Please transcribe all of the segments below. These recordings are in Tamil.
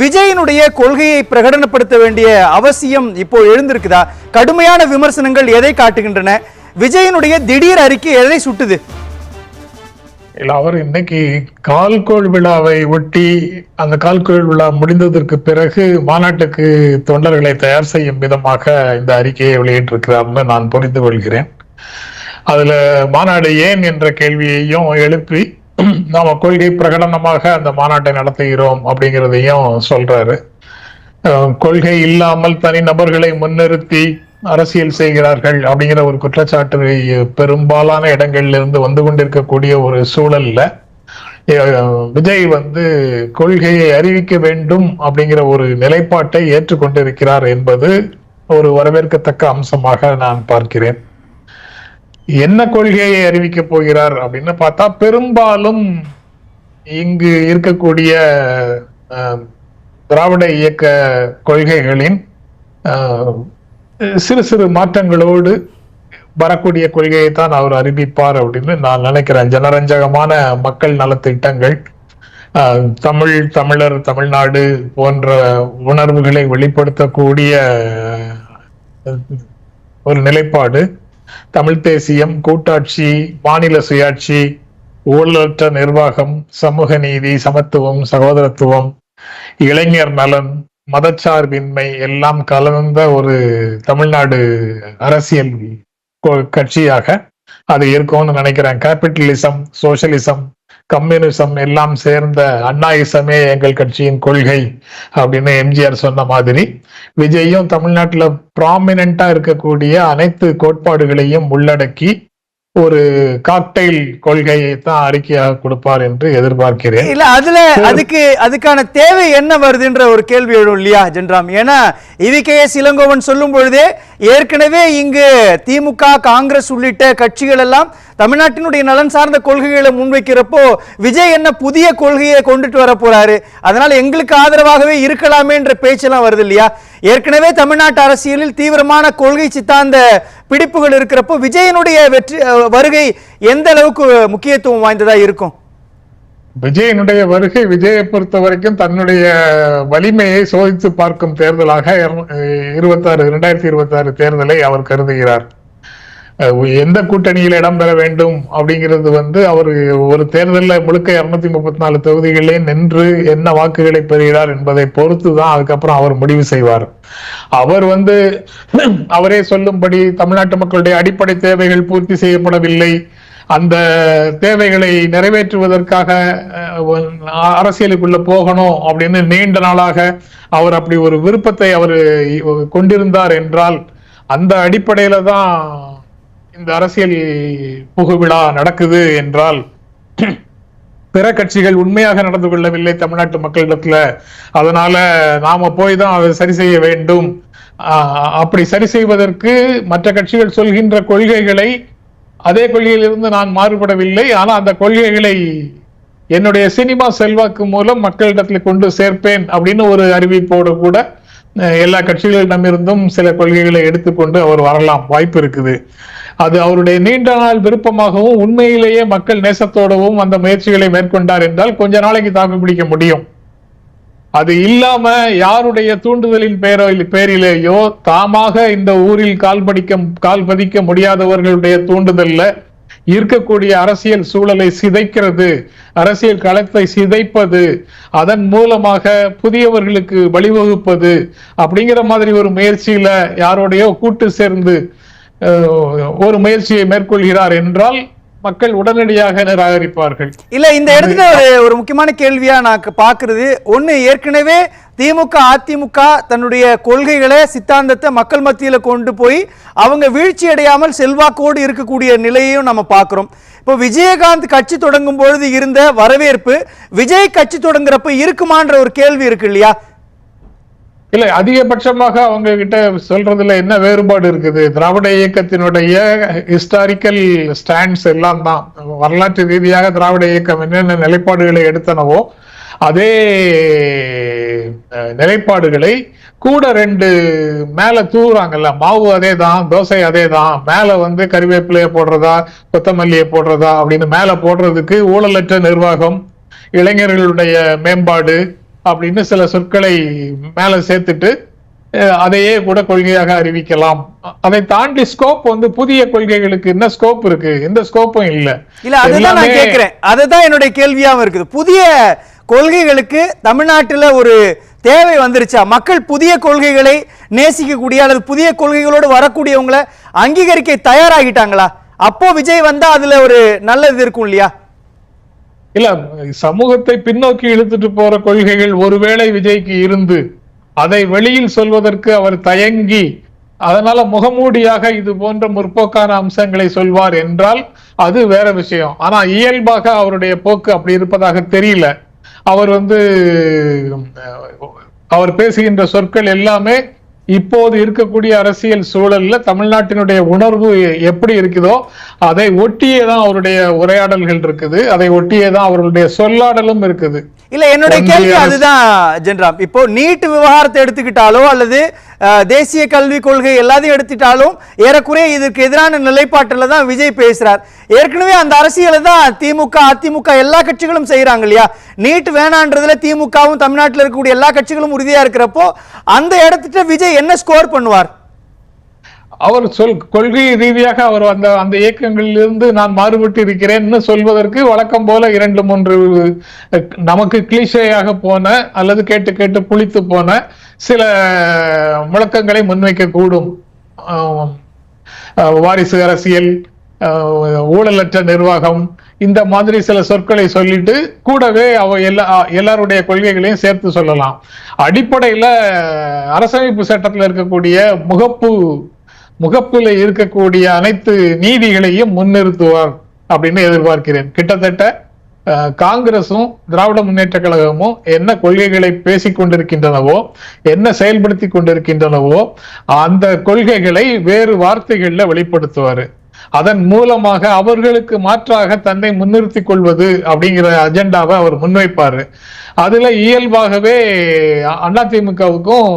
விஜயினுடைய கொள்கையை பிரகடனப்படுத்த வேண்டிய அவசியம் இப்போ எழுந்திருக்குதா? கடுமையான விமர்சனங்கள் எதை காட்டுகின்றன? விஜயினுடைய திடீர் அறிக்கை எதை சுட்டுது? இல்ல அவர் இன்னைக்கு கால்கோள் விழாவை ஒட்டி அந்த கால்கோள் விழா முடிந்ததற்கு பிறகு மாநாட்டுக்கு தொண்டர்களை தயார் செய்யும் விதமாக இந்த அறிக்கையை வெளியிட்டிருக்கிறார்னு நான் புரிந்து கொள்கிறேன். அதுல மாநாடு ஏன் என்ற கேள்வியையும் எழுப்பி நாம கொள்கை பிரகடனமாக அந்த மாநாட்டை நடத்துகிறோம் அப்படிங்கிறதையும் சொல்றாரு. கொள்கை இல்லாமல் தனி நபர்களை முன்னிறுத்தி அரசியல் செய்கிறார்கள் அப்படிங்கிற ஒரு குற்றச்சாட்டு பெரும்பாலான இடங்கள்ல இருந்து வந்து கொண்டிருக்கக்கூடிய ஒரு சூழல்ல விஜய் வந்து கொள்கையை அறிவிக்க வேண்டும் அப்படிங்கிற ஒரு நிலைப்பாட்டை ஏற்றுக்கொண்டிருக்கிறார் என்பது ஒரு வரவேற்கத்தக்க அம்சமாக நான் பார்க்கிறேன். என்ன கொள்கையை அறிவிக்க போகிறார் அப்படின்னு பார்த்தா பெரும்பாலும் இங்கு இருக்கக்கூடிய திராவிட இயக்க கொள்கைகளின் சிறு சிறு மாற்றங்களோடு வரக்கூடிய கொள்கையை தான் அவர் அறிவிப்பார் அப்படின்னு நான் நினைக்கிறேன். ஜனரஞ்சகமான மக்கள் நலத்திட்டங்கள் தமிழ் தமிழர் தமிழ்நாடு போன்ற உணர்வுகளை வெளிப்படுத்தக்கூடிய ஒரு நிலைப்பாடு. தமிழ் தேசியம் கூட்டாட்சி மாநில சுயாட்சி ஊழலற்ற நிர்வாகம் சமூக நீதி சமத்துவம் சகோதரத்துவம் இளைஞர் நலன் மதச்சார்பின்மை எல்லாம் கலந்த ஒரு தமிழ்நாடு அரசியல் கட்சியாக அது இருக்கும்னு நினைக்கிறேன். கேபிட்டலிசம் சோசியலிசம் கம்யூனிசம் எல்லாம் சேர்ந்த அண்ணாயிசமே எங்கள் கட்சியின் கொள்கை அப்படின்னு எம்ஜிஆர் சொன்ன மாதிரி. விஜயும் தமிழ்நாட்டுல ப்ராமினண்டா இருக்கக்கூடிய அனைத்து கோட்பாடுகளையும் உள்ளடக்கி ஒரு காக்டைல் கொள்கையை தான் அறிக்கையாக கொடுப்பார் என்று எதிர்பார்க்கிறேன். இல்ல அதுல அதுக்கு அதுக்கான தேவை என்ன வருதுன்ற ஒரு கேள்வி எழும் இல்லையா ஜென்ராம்? ஏன்னா இவிகேஎஸ் இளங்கோவன் சொல்லும் பொழுதே ஏற்கனவே இங்கு திமுக காங்கிரஸ் உள்ளிட்ட கட்சிகள் எல்லாம் தமிழ்நாட்டினுடைய நலன் சார்ந்த கொள்கைகளை முன்வைக்கிறப்போ விஜய் என்ன புதிய கொள்கையை கொண்டுட்டு வர போறாரு. அதனால எங்களுக்கு ஆதரவாகவே இருக்கலாமேன்ற பேச்செல்லாம் வருது இல்லையா? ஏற்கனவே தமிழ்நாட்டு அரசியலில் தீவிரமான கொள்கை சித்தாந்த பிடிப்புகள் இருக்கிறப்போ விஜயனுடைய வெற்றி வருகை எந்த அளவுக்கு முக்கியத்துவம் வாய்ந்ததா இருக்கும்? விஜயனுடைய வருகை விஜயை பொறுத்த வரைக்கும் தன்னுடைய வலிமையை சோதித்து பார்க்கும் தேர்தலாக இருபத்தாறு இரண்டாயிரத்தி இருபத்தி ஆறு தேர்தலை அவர் கருதுகிறார். எந்த கூட்டணியில் இடம்பெற வேண்டும் அப்படிங்கிறது வந்து அவர் ஒரு தேர்தலில் முழுக்க இருநூத்தி முப்பத்தி நாலு தொகுதிகளிலே நின்று என்ன வாக்குகளை பெறுகிறார் என்பதை பொறுத்து தான் அதுக்கப்புறம் அவர் முடிவு செய்வார். அவர் வந்து அவரே சொல்லும்படி தமிழ்நாட்டு மக்களுடைய அடிப்படை தேவைகள் பூர்த்தி செய்யப்படவில்லை. அந்த தேவைகளை நிறைவேற்றுவதற்காக அரசியலுக்குள்ள போகணும் அப்படின்னு நீண்ட நாளாக அவர் அப்படி ஒரு விருப்பத்தை அவர் கொண்டிருந்தார் என்றால் அந்த அடிப்படையில தான் இந்த அரசியல் புகுவிழா நடக்குது என்றால் பிற கட்சிகள் உண்மையாக நடந்து கொள்ளவில்லை தமிழ்நாட்டு மக்களிடத்துல. அதனால நாம போய் தான் அதை சரி செய்ய வேண்டும். அப்படி சரி செய்வதற்கு மற்ற கட்சிகள் சொல்கின்ற கொள்கைகளை அதே கொள்கையிலிருந்து நான் மாறுபடவில்லை. ஆனால் அந்த கொள்கைகளை என்னுடைய சினிமா செல்வாக்கு மூலம் மக்களிடத்தில் கொண்டு சேர்ப்பேன் அப்படின்னு ஒரு அறிவிப்போடு கூட எல்லா கட்சிகளிடமிருந்தும் சில கொள்கைகளை எடுத்துக்கொண்டு அவர் வரலாம். வாய்ப்பு இருக்குது. அது அவருடைய நீண்ட நாள் விருப்பமாகவும் உண்மையிலேயே மக்கள் நேசத்தோடவும் அந்த முயற்சிகளை மேற்கொண்டார் என்றால் கொஞ்ச நாளைக்கு தாக்கு பிடிக்க முடியும். அது இல்லாம யாருடைய தூண்டுதலின் பேரோ பேரிலேயோ தாமாக இந்த ஊரில் கால் படிக்க கால் பதிக்க முடியாதவர்களுடைய தூண்டுதல்ல இருக்கக்கூடிய அரசியல் சூழலை சிதைக்கிறது அரசியல் களத்தை சிதைப்பது அதன் மூலமாக புதியவர்களுக்கு வழிவகுப்பது அப்படிங்கிற மாதிரி ஒரு முயற்சியில யாரோடையோ கூட்டு சேர்ந்து ஒரு முயற்சியை மேற்கொள்கிறார் என்றால் மக்கள் உடனடியாக நிராகரிப்பார்கள். இல்ல இந்த இடத்துல ஒரு ஒரு முக்கியமான கேள்வியா நான் பாக்குறது. ஒண்ணு ஏற்கனவே திமுக அதிமுக தன்னுடைய கொள்கைகளை சித்தாந்தத்தை மக்கள் மத்தியில கொண்டு போய் அவங்க வீழ்ச்சி அடையாமல் செல்வாக்கோடு இருக்கக்கூடிய நிலையையும் நம்ம பார்க்கிறோம் இப்போ விஜயகாந்த் கட்சி தொடங்கும் பொழுது இருந்த வரவேற்பு விஜய் கட்சி தொடங்குறப்ப இருக்குமான்ற ஒரு கேள்வி இருக்கு இல்லையா? இல்லை அதிகபட்சமாக அவங்க கிட்ட சொல்றதுல என்ன வேறுபாடு இருக்குது? திராவிட இயக்கத்தினுடைய ஹிஸ்டாரிக்கல் ஸ்டாண்ட்ஸ் எல்லாம் தான். வரலாற்று ரீதியாக திராவிட இயக்கம் என்னென்ன நிலைப்பாடுகளை எடுத்தனவோ அதே நிலைப்பாடுகளை கூட ரெண்டு மேல தூவுறாங்கல்ல மாவு அதே தான் தோசை அதே தான் மேல வந்து கறிவேப்பிலையை போடுறதா கொத்தமல்லியை போடுறதா அப்படின்னு மேல போடுறதுக்கு ஊழலற்ற நிர்வாகம் இளைஞர்களுடைய மேம்பாடு அப்படின்னு சில சொற்களை மேல சேர்த்துட்டு அதையே கூட கொள்கையாக அறிவிக்கலாம். அதை தாண்டி ஸ்கோப் வந்து புதிய கொள்கைகளுக்கு என்ன ஸ்கோப் இருக்கு? எந்த ஸ்கோப்பும் இல்ல. இல்ல அதுதான் நான் கேட்கிறேன் அதுதான் என்னுடைய கேள்வியாவும் இருக்குது. புதிய கொள்கைகளுக்கு தமிழ்நாட்டுல ஒரு தேவை வந்துருச்சா? மக்கள் புதிய கொள்கைகளை நேசிக்கக்கூடிய அல்லது புதிய கொள்கைகளோடு வரக்கூடியவங்களை அங்கீகரிக்க தயாராகிட்டாங்களா? அப்போ விஜய் வந்தா அதுல ஒரு நல்லது இருக்கும் இல்லையா? இல்ல சமூகத்தை பின்னோக்கி இழுத்துட்டு போற கொள்கைகள் ஒருவேளை விஜய்க்கு இருந்து அதை வெளியில் சொல்வதற்கு அவர் தயங்கி அதனால முகமூடியாக இது போன்ற முற்போக்கான அம்சங்களை சொல்வார் என்றால் அது வேற விஷயம். ஆனா இயல்பாக அவருடைய போக்கு அப்படி இருப்பதாக தெரியல. அவர் வந்து அவர் பேசுகின்ற சொற்கள் எல்லாமே இப்போது இருக்கக்கூடிய அரசியல் சூழல்ல தமிழ்நாட்டினுடைய உணர்வு எப்படி இருக்குதோ அதை ஒட்டியே தான் அவருடைய உரையாடல்கள் இருக்குது. அதை ஒட்டியே தான் அவர்களுடைய சொல்லாடலும் இருக்குது. இல்ல என்னுடைய கேள்வி அதுதான் ஜென்ராம். இப்போ நீட் விவகாரத்தை எடுத்துக்கிட்டாலோ அல்லது தேசிய கல்விக் கொள்கை எல்லாத்தையும் எடுத்துட்டாலும் ஏறக்குறைய இதற்கு எதிரான நிலைப்பாட்டில் தான் விஜய் பேசுறார். ஏற்கனவே அந்த அரசியலை தான் திமுக அதிமுக எல்லா கட்சிகளும் செய்றாங்க இல்லையா? நீட் வேணான்றதுல திமுகவும் தமிழ்நாட்டில் இருக்கக்கூடிய எல்லா கட்சிகளும் உறுதியா இருக்கிறப்போ அந்த இடத்துல விஜய் என்ன ஸ்கோர் பண்ணுவார்? அவர் சொல் கொள்கை ரீதியாக அவர் அந்த அந்த இயக்கங்களிலிருந்து நான் மாறுபட்டு இருக்கிறேன்னு சொல்வதற்கு வழக்கம் போல இரண்டு மூன்று நமக்கு கிளிஷையாக போன அல்லது கேட்டு கேட்டு புளித்து போன சில முழக்கங்களை முன்வைக்க கூடும் வாரிசு அரசியல் ஊழலற்ற நிர்வாகம் இந்த மாதிரி சில சொற்களை சொல்லிட்டு கூடவே அவ எல்லா எல்லாருடைய கொள்கைகளையும் சேர்த்து சொல்லலாம். அடிப்படையில அரசமைப்பு சட்டத்தில் இருக்கக்கூடிய முகப்பு முகப்பில் இருக்கக்கூடிய அனைத்து நீதிகளையும் முன்னிறுத்துவார் அப்படின்னு எதிர்பார்க்கிறேன். கிட்டத்தட்ட காங்கிரஸும் காங்கிரசும் திராவிட முன்னேற்ற கழகமும் என்ன கொள்கைகளை பேசிக் கொண்டிருக்கின்றனவோ என்ன செயல்படுத்தி கொண்டிருக்கின்றனவோ அந்த கொள்கைகளை வேறு வார்த்தைகளில் வெளிப்படுத்துவார். அதன் மூலமாக அவர்களுக்கு மாற்றாக தன்னை முன்னிறுத்திக் கொள்வது அப்படிங்கிற அஜெண்டாவை அவர் முன்வைப்பாரு. அதுல இயல்பாகவே அதிமுகவுக்கும்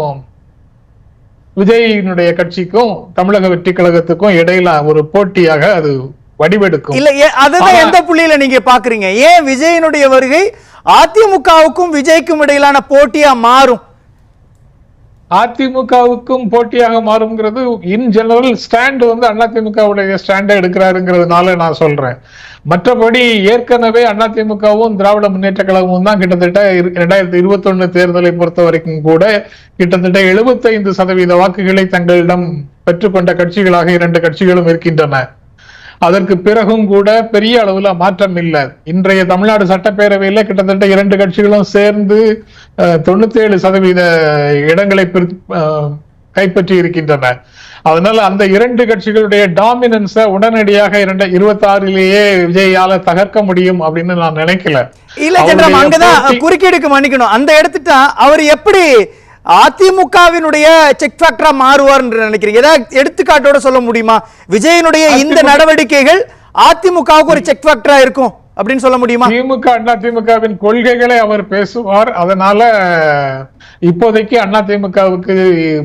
விஜயினுடைய கட்சிக்கும் தமிழக வெற்றி கழகத்துக்கும் இடையில ஒரு போட்டியாக அது வடிவெடுக்கும். இல்ல அதுதான் எந்த புள்ளியில நீங்க பாக்குறீங்க? ஏன் விஜயனுடைய வருகை அதிமுகவுக்கும் விஜய்க்கும் இடையிலான போட்டியா மாறும்? அதிமுகவுக்கும் போட்டியாக மாறுங்கிறது இன் ஜெனரல் ஸ்டாண்ட் வந்து அதிமுகவுடைய ஸ்டாண்டை எடுக்கிறாருங்கிறதுனால நான் சொல்றேன். மற்றபடி ஏற்கனவே அதிமுகவும் திராவிட முன்னேற்ற கழகமும் தான் கிட்டத்தட்ட இரண்டாயிரத்தி இருபத்தி ஒண்ணு தேர்தலை பொறுத்த வரைக்கும் கூட கிட்டத்தட்ட 75% சதவீத வாக்குகளை தங்களிடம் பெற்றுக்கொண்ட கட்சிகளாக இரண்டு கட்சிகளும் இருக்கின்றன. அதற்கு பிறகும் கூட பெரிய அளவுல மாற்றம் இல்லை. இன்றைய தமிழ்நாடு சட்டப்பேரவையில கிட்டத்தட்ட இரண்டு கட்சிகளும் சேர்ந்து தொண்ணூத்தி ஏழு சதவீத இடங்களை கைப்பற்றி இருக்கின்றன. அதனால அந்த இரண்டு கட்சிகளுடைய டாமினன்ஸ உடனடியாக இரண்டு இருபத்தி ஆறிலேயே விஜயால தகர்க்க முடியும் அப்படின்னு நான் நினைக்கல. இல்ல அங்கதான் குறுக்கீடுக்கு மன்னிக்கணும். அந்த இடத்துட்ட அவர் எப்படி அதிமுகவினுடைய செக் ஃபேக்டரா மாறுவார் நினைக்கிறீங்க. ஏதாவது எடுத்துக்காட்டோட சொல்ல முடியுமா? விஜயனுடைய இந்த நடவடிக்கைகள் அதிமுகவுக்கு ஒரு செக் ஃபேக்டரா இருக்கும் அப்படின்னு சொல்ல முடியுமா? திமுக அண்ணா திமுகவின் கொள்கைகளை அவர் பேசுவார். அதனால இப்போதைக்கு அண்ணா திமுகவுக்கு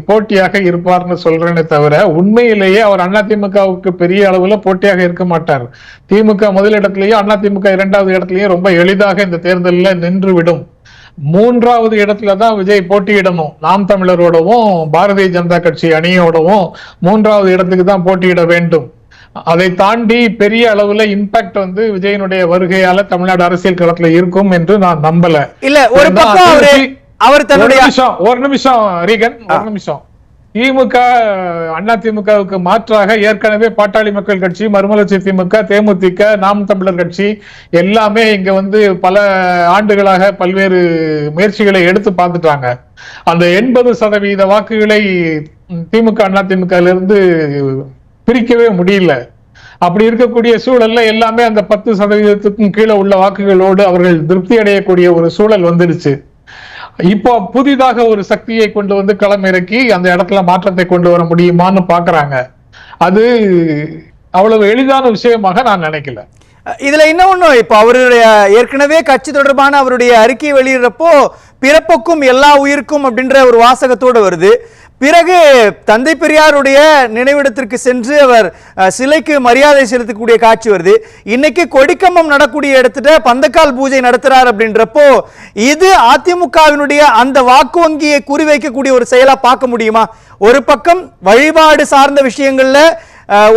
போட்டியாக இருப்பார்னு சொல்றேனே தவிர உண்மையிலேயே அவர் அண்ணா திமுகவுக்கு பெரிய அளவுல போட்டியாக இருக்க மாட்டார். திமுக முதலிடத்திலேயே அண்ணா திமுக இரண்டாவது இடத்திலேயே ரொம்ப எளிதாக இந்த தேர்தலில் நின்று விடும் மூன்றாவது இடத்துல தான் விஜய் போட்டியிடணும். நாம் தமிழரோடவும் பாரதிய ஜனதா கட்சி அணியோடவும் மூன்றாவது இடத்துக்கு தான் போட்டியிட வேண்டும். அதை தாண்டி பெரிய அளவுல இம்பாக்ட் வந்து விஜயனுடைய வருகையால தமிழ்நாடு அரசியல் களத்துல இருக்கும் என்று நான் நம்பல. இல்ல ஒரு பக்கம் அவரு தன்னுடைய நிமிஷம் ஒரு நிமிஷம் ரீகன் ஒரு நிமிஷம். திமுக அண்ணா திமுகவுக்கு மாற்றாக ஏற்கனவே பாட்டாளி மக்கள் கட்சி மறுமலர்ச்சி திமுக தேமுதிக நாம் தமிழர் கட்சி எல்லாமே இங்க வந்து பல ஆண்டுகளாக பல்வேறு முயற்சிகளை எடுத்து பார்த்துட்டாங்க. அந்த எண்பது சதவீத வாக்குகளை திமுக அண்ணா திமுக இருந்து பிரிக்கவே முடியல. அப்படி இருக்கக்கூடிய சூழல்ல எல்லாமே அந்த பத்து சதவீதத்துக்கும் கீழே உள்ள வாக்குகளோடு அவர்கள் திருப்தி அடையக்கூடிய ஒரு சூழல் வந்துடுச்சு. இப்போ புதிதாக ஒரு சக்தியை கொண்டு வந்து களமிறக்கி அந்த இடத்துல மாற்றத்தை கொண்டு வர முடியுமான்னு பாக்குறாங்க. அது அவ்வளவு எளிதான விஷயமாக நான் நினைக்கல. இதுல இன்னொன்னு இப்போ அவருடைய ஏற்கனவே கட்சி தொடர்பான அவருடைய அறிக்கையை வெளியிடுறப்போ பிறப்புக்கும் எல்லா உயிருக்கும் அப்படின்ற ஒரு வாசகத்தோடு வருது. பிறகு தந்தை பெரியாருடைய நினைவிடத்திற்கு சென்று அவர் சிலைக்கு மரியாதை செலுத்தக்கூடிய காட்சி வருது. இன்னைக்கு கொடிக்கம்பம் நடக்கூடிய இடத்துல பந்தக்கால் பூஜை நடத்துறார் அப்படின்றப்போ இது அதிமுகவினுடைய அந்த வாக்கு வங்கியை குறிவைக்கக்கூடிய ஒரு செயலா பார்க்க முடியுமா? ஒரு பக்கம் வழிபாடு சார்ந்த விஷயங்கள்ல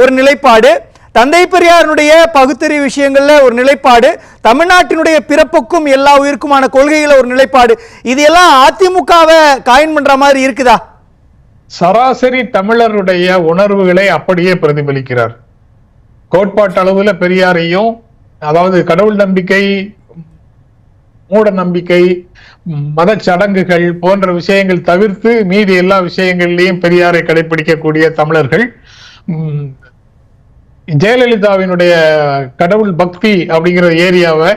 ஒரு நிலைப்பாடு தந்தை பெரியாருடைய பகுத்தறிவு விஷயங்கள்ல ஒரு நிலைப்பாடு தமிழ்நாட்டினுடைய பிறப்புக்கும் எல்லா உயிருக்குமான கொள்கைகள ஒரு நிலைப்பாடு. இது எல்லாம் அதிமுகவை காயின் பண்ற மாதிரி இருக்குதா? சராசரி தமிழருடைய உணர்வுகளை அப்படியே பிரதிபலிக்கிறார். கோட்பாட்டளவில் பெரியாரையும் அதாவது கடவுள் நம்பிக்கை மூட நம்பிக்கை மத சடங்குகள் போன்ற விஷயங்கள் தவிர்த்து மீதி எல்லா விஷயங்கள்லையும் பெரியாரை கடைபிடிக்கக்கூடிய தமிழர்கள் ஜெயலலிதாவினுடைய கடவுள் பக்தி அப்படிங்கிற ஏரியாவை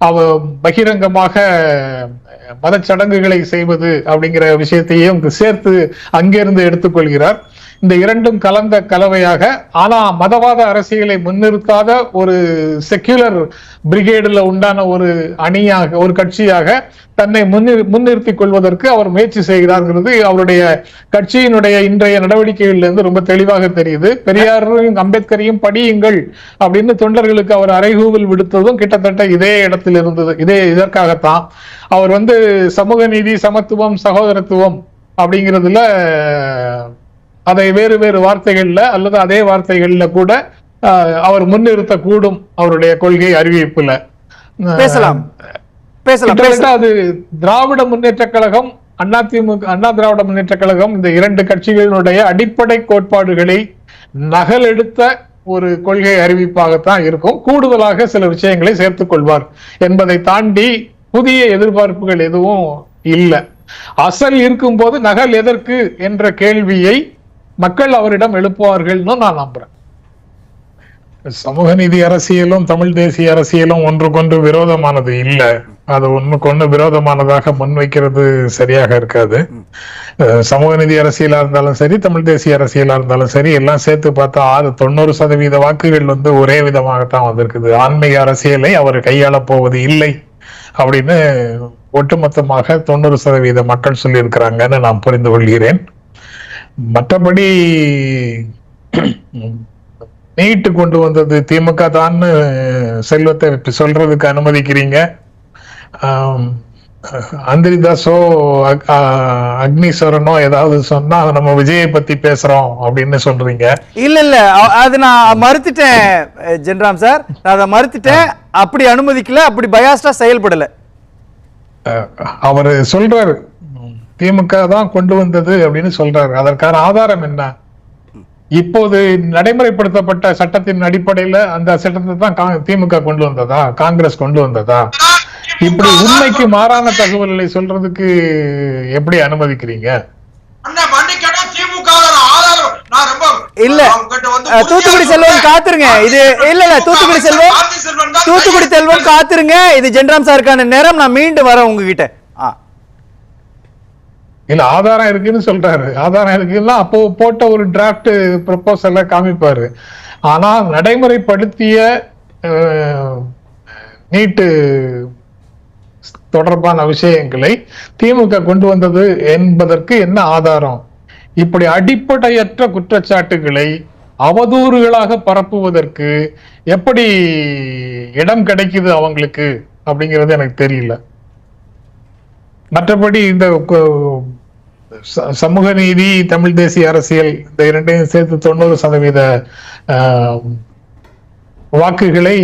அவ பகிரங்கமாக மதச்சடங்குகளை செய்வது அப்படிங்கிற விஷயத்தையும் சேர்த்து அங்கிருந்து எடுத்துக்கொள்கிறார். இந்த இரண்டும் கலந்த கலவையாக ஆனா மதவாத அரசியலை முன்னிறுத்தாத ஒரு செக்யூலர் பிரிகேடுல உண்டான ஒரு அணியாக ஒரு கட்சியாக தன்னை முன்னிறு முன்னிறுத்திக் கொள்வதற்கு அவர் முயற்சி செய்கிறார்கிறது அவருடைய கட்சியினுடைய இன்றைய நடவடிக்கைகளிலிருந்து ரொம்ப தெளிவாக தெரியுது. பெரியாரையும் அம்பேத்கரையும் படியுங்கள் அப்படின்னு தொண்டர்களுக்கு அவர் அறைகூவல் விடுத்ததும் கிட்டத்தட்ட இதே இடத்தில் இருந்தது. இதே இதற்காகத்தான். அவர் வந்து சமூக நீதி சமத்துவம் சகோதரத்துவம் அப்படிங்கிறதுல அதை வேறு வேறு வார்த்தைகள்ல அல்லது அதே வார்த்தைகள்ல கூட அவர் முன்னிறுத்த கூடும் அவருடைய கொள்கை அறிவிப்புல. பேசலாம். அது திராவிட முன்னேற்ற கழகம் அதிமுக அண்ணா திராவிட முன்னேற்ற கழகம் இந்த இரண்டு கட்சிகளினுடைய அடிப்படை கோட்பாடுகளை நகலெடுத்த ஒரு கொள்கை அறிவிப்பாகத்தான் இருக்கும். கூடுதலாக சில விஷயங்களை சேர்த்துக் கொள்வார் என்பதை தாண்டி புதிய எதிர்பார்ப்புகள் எதுவும் இல்லை. அசல் இருக்கும்போது நகல் எதற்கு என்ற கேள்வியை மக்கள் அவரிடம் எழுப்புவார்கள்னு நான் நம்புறேன். சமூக நீதி அரசியலும் தமிழ் தேசிய அரசியலும் ஒன்றுக்கொன்று விரோதமானது இல்லை. அது ஒன்றுக்கொன்று விரோதமானதாக முன்வைக்கிறது சரியாக இருக்காது. சமூக நீதி அரசியலா இருந்தாலும் சரி தமிழ் தேசிய அரசியலா இருந்தாலும் சரி எல்லாம் சேர்த்து பார்த்தா ஆறு தொண்ணூறு சதவீத வாக்குகள் வந்து ஒரே விதமாகத்தான் வந்திருக்குது. ஆன்மீக அரசியலை அவர் கையாளப் போவது இல்லை அப்படின்னு ஒட்டுமொத்தமாக தொண்ணூறு சதவீத மக்கள் சொல்லியிருக்கிறாங்கன்னு நான் புரிந்து கொள்கிறேன். மற்றபடி நீட்டு கொண்டு வந்தது திமுக தான் செல்வத்தை சொல்றதுக்கு அனுமதிக்கிறீங்க. அந்திரிதாஸோ அக்னீஸ்வரனோ ஏதாவது சொன்னா நம்ம விஜயை பத்தி பேசுறோம் அப்படின்னு சொல்றீங்க. இல்ல இல்ல அது நான் மறுத்துட்டேன் ஜென்ராம் சார். நான் அதை மறுத்துட்டேன். அப்படி அனுமதிக்கல அப்படி பயாஸ்டா செயல்படல. அவரு சொல்றாரு திமுக தான் கொண்டு வந்தது அப்படின்னு சொல்றாரு. அதற்கான ஆதாரம் என்ன? இப்போது நடைமுறைப்படுத்தப்பட்ட சட்டத்தின் அடிப்படையில அந்த சட்டத்தை தான் திமுக கொண்டு வந்ததா? காங்கிரஸ் கொண்டு வந்ததா? இப்படி உண்மைக்கு மாறான தகவல்களை சொல்றதுக்கு எப்படி அனுமதிக்கிறீங்க? இல்ல. தூத்துக்குடி செல்வம். காத்துருங்க. இது இல்ல இல்ல தூத்துக்குடி செல்வம் தூத்துக்குடி செல்வம் காத்துருங்க. இது ஜென்ராம் சாருக்கான நேரம் நான் மீண்டும் வரேன் உங்ககிட்ட. இல்ல ஆதாரம் இருக்குன்னு சொல்றாரு. ஆதாரம் இருக்குன்னா அப்போ போட்ட ஒரு டிராப்ட் ப்ரப்போசல காமிப்பாரு. ஆனா நடைமுறைப்படுத்திய நீட்டு தொடர்பான விஷயங்களை திமுக கொண்டு வந்தது என்பதற்கு என்ன ஆதாரம்? இப்படி அடிப்படையற்ற குற்றச்சாட்டுகளை அவதூறுகளாக பரப்புவதற்கு எப்படி இடம் கிடைக்குது அவங்களுக்கு? அப்படிங்கிறது எனக்கு தெரியல. மற்றபடி இந்த சமூக நீதி தமிழ் தேசிய அரசியல் இந்த இரண்டையும் சேர்த்து தொண்ணூறு சதவீத வாக்குகளை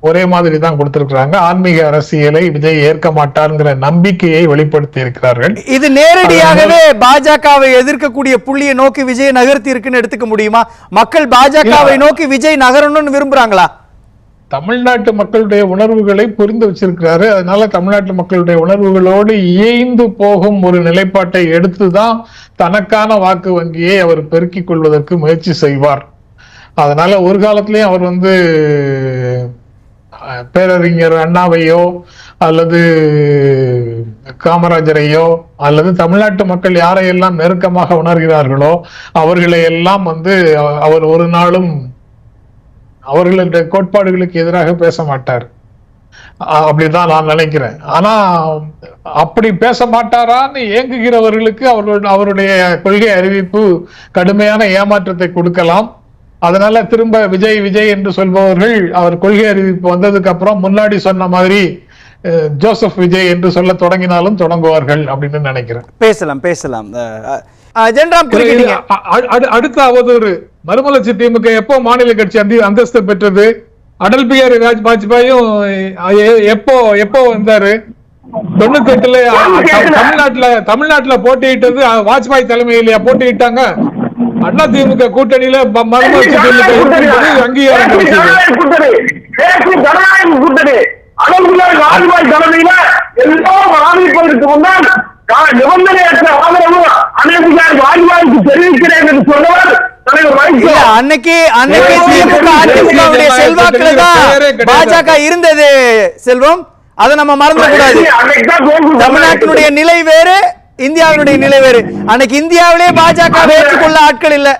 ஒரே மாதிரி தான் கொடுத்திருக்கிறாங்க. ஆன்மீக அரசியலை விஜய் ஏற்க மாட்டார்ங்கிற நம்பிக்கையை வெளிப்படுத்தி இருக்கிறார்கள் இது நேரடியாகவே பாஜகவை எதிர்க்கக்கூடிய புள்ளியை நோக்கி விஜய் நகர்த்தி இருக்குன்னு எடுத்துக்க முடியுமா? மக்கள் பாஜகவை. நோக்கி விஜய் நகரணும்னு விரும்புறாங்களா? தமிழ்நாட்டு மக்களுடைய உணர்வுகளை புரிந்து வச்சிருக்கிறாரு. அதனால தமிழ்நாட்டு மக்களுடைய உணர்வுகளோடு இயைந்து போகும் ஒரு நிலைப்பாட்டை எடுத்துதான் தனக்கான வாக்கு வங்கியை அவர் பெருக்கிக் கொள்வதற்கு முயற்சி செய்வார். அதனால ஒரு காலத்திலயும் அவர் வந்து பேரறிஞர் அண்ணாவையோ அல்லது காமராஜரையோ அல்லது தமிழ்நாட்டு மக்கள் யாரையெல்லாம் நெருக்கமாக உணர்கிறார்களோ அவர்களை எல்லாம் வந்து அவர் ஒரு நாளும் அவர்களுடைய கோட்பாடுகளுக்கு எதிராக பேச மாட்டார். அப்படிதான் நான் நினைக்கிறேன். ஆனா அப்படி பேச மாட்டாரான்னு ஏங்குகிறவர்களுக்கு அவர்கள் அவருடைய கொள்கை அறிவிப்பு கடுமையான ஏமாற்றத்தை கொடுக்கலாம். அதனால திரும்ப விஜய் விஜய் என்று சொல்பவர்கள் அவர் கொள்கை அறிவிப்பு வந்ததுக்கு அப்புறம் முன்னாடி சொன்ன மாதிரி ஜோசப் விஜய் என்று சொல்ல தொடங்கினாலும் தொடங்குவார்கள் அப்படின்னு நினைக்கிறேன். பேசலாம் பேசலாம். ஜென்ராம் அடுத்த அவதூறு. மறுமலர்ச்சி திமுக எப்போ மாநில கட்சி அந்தி அந்தஸ்து பெற்றது? அடல் பிகாரி வாஜ் வாஜ்பாயும் எப்போ எப்போ வந்தாரு? தொண்ணூத்தி எட்டுல தமிழ்நாட்டுல தமிழ்நாட்டுல போட்டியிட்டது வாஜ்பாய் தலைமையில போட்டியிட்டாங்க. அண்ணா திமுக கூட்டணியில மறுமலர்ச்சி திமுக அங்கீகாரம் கூட்டணி. வாஜ்பாய் தலைமையில எல்லோரும் ஆரம்பிப்பதற்கு முன்னால் நிபந்தனையற்ற ஆதரவு அடல்பிகாரி வாஜ்பாய்க்கு தெரிவிக்கிறேன் என்று சொன்னவர் தலைவர் வைகோ இல்ல அன்னைக்கு அன்னைக்கு திமுக அதிமுகவுடைய செல்வாக்குல தான் பாஜக இருந்தது செல்வம். அதை நம்ம தான் தோல்வி தமிழ்நாட்டினுடைய நிலை வேறு இந்தியாவினுடைய நிலை வேறு. அன்னைக்கு இந்தியாவிலே பாஜக ஏற்றுக்கொள்ள ஆட்கள் இல்ல.